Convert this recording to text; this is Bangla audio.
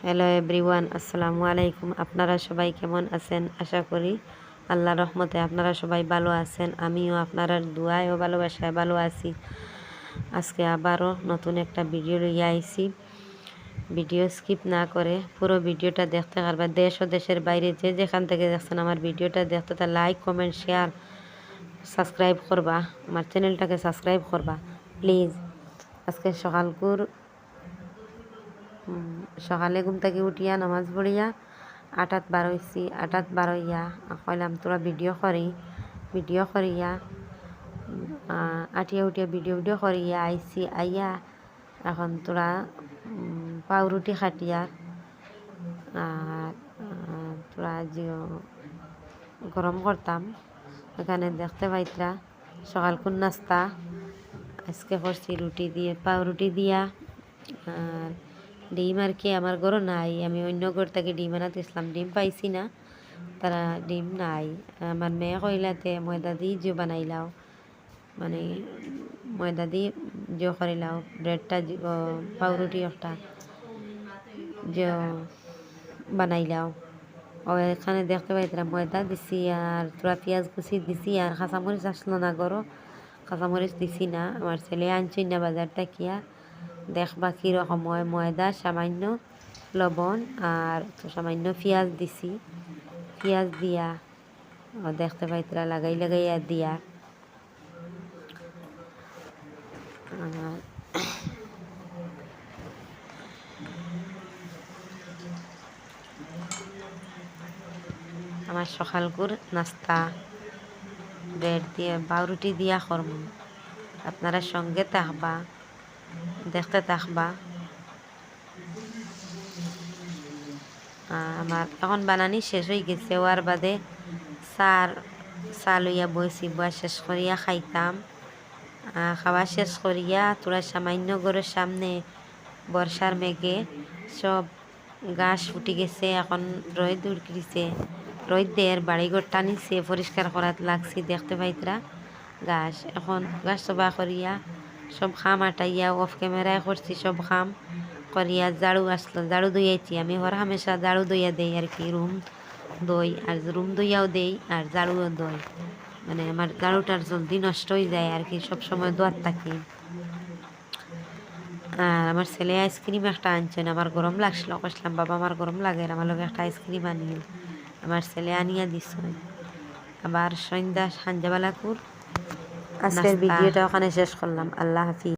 হ্যালো এভরিওয়ান আসসালামু আলাইকুম আপনারা সবাই কেমন আছেন আশা করি আল্লাহ রহমতে আপনারা সবাই ভালো আছেন আমিও আপনারা দুয়ায় ও ভালোবাসায় ভালো আছি আজকে আবারও নতুন একটা ভিডিও লইয়া আইছি ভিডিও স্কিপ না করে পুরো ভিডিওটা দেখতে পারবা দেশ ও দেশের বাইরে যে যেখান থেকে দেখছেন আমার ভিডিওটা দেখতে তা লাইক কমেন্ট শেয়ার সাবস্ক্রাইব করবা আমার চ্যানেলটাকে সাবস্ক্রাইব করবা প্লিজ আজকে সকালকুর সকালে ঘুম থেকে উঠিয়া নামাজ পড়িয়া আটাত বার হইছি আটাত বার হইয়া কইলাম তোরা ভিডিও করি ভিডিও করিয়া আটিয়া উঠিয়া ভিডিও ভিডিও করিয়া আইছি, আইয়া, এখন তোরা পাউরুটি খাটিয়া আর তোরা গরম করতাম এখানে দেখতে পাইতরা সকালকুন নাস্তা, আজকে করছি রুটি দিয়ে পাউরুটি দিয়া আর ডিম আর কি আমার ঘরও নাই। আমি অন্য ঘর থেকে ডিম আনাতে ইসলাম ডিম পাইছি না, তারা ডিম নাই। আমার মেয়ে কইলাতে, ময়দা দিয়ে যে বানাইলাও মানে ময়দা দিয়ে যে করিলাও ব্রেডটা পাউরুটি একটা যে বানাইলাও ও, এখানে দেখতে পাইতাম ময়দা দিছি আর তোরা পেঁয়াজ কুচি দিছি আর কাঁচামরিচ আসলো না গরো। কাঁচামরিচ দিছি না। আমার ছেলে আনছি না বাজারটা কিয়া। দেখবা কীরকম হয়, ময়দা, সামান্য লবণ আর সামান্য পেঁয়াজ দিছি। পেঁয়াজ দিয়া দেখতে পাইতরা লাগাই লাগাইয়া দিয়া। আর আমার সকালকুর নাস্তা, ব্রেড দিয়ে, পাউরুটি দিয়া করম। আপনারা সঙ্গে থাকবা। দেখতে থাকবা। আমার এখন বানানি শেষ হয়ে গেছে, ওয়ার বাদে চার, চা লইয়া বইছি বয়া শেষ করিয়া খাইতাম। খাওয়া শেষ করিয়া তোরা সামান্য ঘরের সামনে বর্ষার মেঘে সব গাছ ফুটি গেছে, এখন রোদ উড়কিছে রোদ দের বাড়িঘর টানিছে, পরিষ্কার করাত লাগছে দেখতে পাইতরা। গাছ, এখন গাছ সবা করিয়া সব খাম আটাইয়া অফ ক্যামেরায় করছি, সব খাম করিয়া ঝাড়ু আসলো, ঝাড়ু দইয়াইছি আমি হর হামেশা ঝাড়ু দইয়া দেই আর কি, রুম দই আর রুম দইয়াও দেই আর ঝাড়ুও দই মানে আমার ঝাড়ুটার জলদি নষ্ট হয়ে যায় আর কি, সব সময় দোয়ার থাকি। আর আমার ছেলে আইসক্রিম একটা আনছেন আমার গরম লাগছিল। কইসলাম বাবা, আমার গরম লাগে আমার লগে একটা আইসক্রিম আনিল আমার ছেলে আনিয়া দিস আবার সন্ধ্যা সন্ধ্যাবেলাকুর আজকের ভিডিওটা ওখানে শেষ করলাম। আল্লাহ হাফিজ।